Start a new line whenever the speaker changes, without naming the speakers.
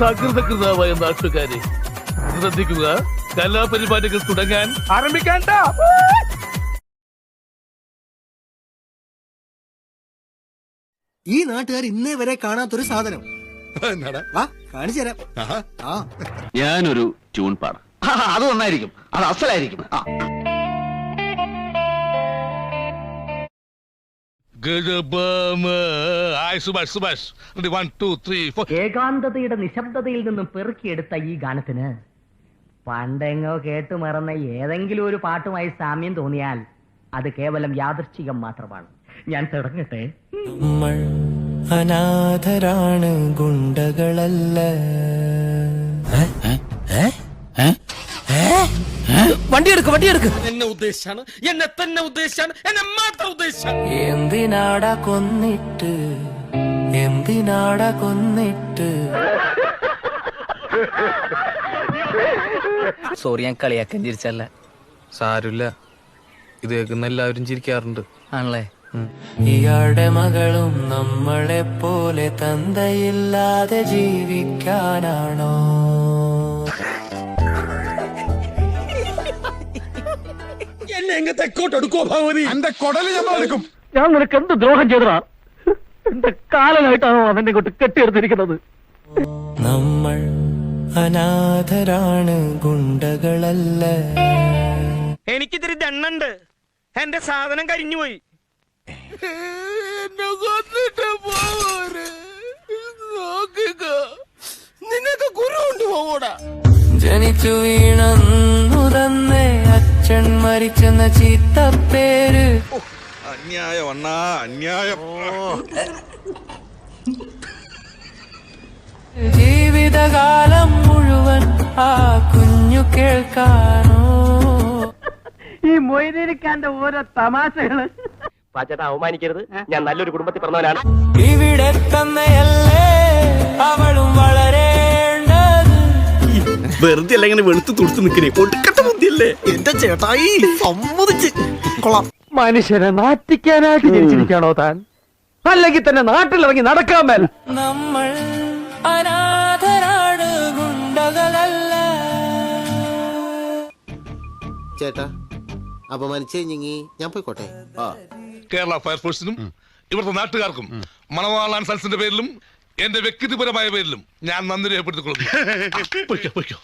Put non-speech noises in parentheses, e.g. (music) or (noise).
സകൃതകൃതാവായ നാട്ടുകാരെ ശ്രദ്ധിക്കുക. കലാപരിപാടികൾ തുടങ്ങാൻ ആരംഭിക്കണ്ട.
ഈ നാട്ടുകാർ ഇന്നേ വരെ കാണാത്തൊരു സാധനം. കാണിച്ചു തരാം.
ഞാനൊരു ട്യൂൺ പാടാം.
അത് നന്നായിരിക്കും. അത് അസലായിരിക്കും. ആ.
ഏകാന്തതയുടെ നിശബ്ദതയിൽ നിന്നും പെറുക്കിയെടുത്ത ഈ ഗാനത്തിന് പണ്ടെങ്ങോ കേട്ടു മറന്ന ഏതെങ്കിലും ഒരു പാട്ടുമായി സാമ്യം തോന്നിയാൽ അത് കേവലം യാദൃച്ഛികം മാത്രമാണ്. ഞാൻ തുടങ്ങട്ടെ.
നമ്മൾ അനാഥരാണ് ഗുണ്ടകളല്ല.
വണ്ടി എടുക്ക് വണ്ടി എടുക്ക്
എന്നെ ഉദ്ദേശാണ് എന്നെ തന്നെ ഉദ്ദേശാണ് എന്നെ മാത്രം ഉദ്ദേശം
എന്തിനാടാ കൊന്നിട്ട്? എന്തിനാടാ കൊന്നിട്ട്?
സോറി ഞാൻ കളിയാക്കാൻ ചിരിച്ചല്ല.
സാരില്ല ഇത് കേൾക്കുന്ന എല്ലാവരും ചിരിക്കാറുണ്ട്.
ആണല്ലേ?
ഇയാളുടെ മകളും നമ്മളെ പോലെ തന്തയില്ലാതെ ജീവിക്കാനാണോ?
എന്നെ എങ്ങ തെക്കോട്ട് എടുക്കോ ഭഗവതി എന്റെ കൊടൽ നമ്മൾ എടുക്കും.
ഞാൻ നിനക്ക് എന്ത് ദ്രോഹം ചെയ്തതാ? എന്റെ കാലനായിട്ടാണോ അവനെ ഇങ്ങോട്ട് കെട്ടിയെടുത്തിരിക്കുന്നത്?
നമ്മൾ അനാഥരാണ് ഗുണ്ടകളല്ല.
എനിക്കിതിരി ദണ്ണുണ്ട്. എന്റെ സാധനം കരിഞ്ഞുപോയി.
എന്നെ കൊന്നിട്ട് പോവര്. നോക്കുക.
നിനക്ക് ഗുരു കൊണ്ട് പോകൂടാ
ജനിച്ചു വീണന്നു അച്ഛൻ മരിച്ചെന്ന ചീത്തപ്പേര്
അന്യായം അണ്ണാ അന്യായം.
ജീവിതകാലം മുഴുവൻ ആ കുഞ്ഞു കേൾക്കാനോ.
ഈ മൊയ്തീനിക്കാന്റെ ഓരോ തമാശകൾ. പാച്ചേട്ട അവമാനിക്കരുത്. ഞാൻ നല്ലൊരു കുടുംബത്തിൽ പറഞ്ഞവനാണ്
ഇവിടെ തന്നെയല്ലേ അവളും വളരേണ്ടത്.
വെറുതെ അല്ല ഇങ്ങനെ വെളുത്ത് തുടുത്ത് നിൽക്കണേ. ഒടുക്കത്തെ ബുദ്ധിയല്ലേ എന്റെ ചേട്ടായി സമ്മതിച്ച്. കൊള്ളാം.
മനുഷ്യനെ നാട്ടിക്കാനായിട്ട് ജനിച്ചിരിക്കാണോ താൻ? അല്ലെങ്കിൽ തന്നെ നാട്ടിലിറങ്ങി നടക്കാൻ മേല.
നമ്മൾ അനാഥരാണ് ഗുണ്ടകളല്ല.
ചേട്ടാ അപമാനിച്ചേ ഞങ്ങി ഞാൻ പോയിക്കോട്ടെ?
കേരള ഫയർഫോഴ്സിനും ഇവിടുത്തെ നാട്ടുകാർക്കും മണവാളാൻ സൽസിന്റെ പേരിലും എന്റെ വ്യക്തിപരമായ പേരിലും ഞാൻ നന്ദി രേഖപ്പെടുത്തിക്കൊള്ളുന്നു. (laughs) പൊയ്ക്കോ, പൊയ്ക്കോ.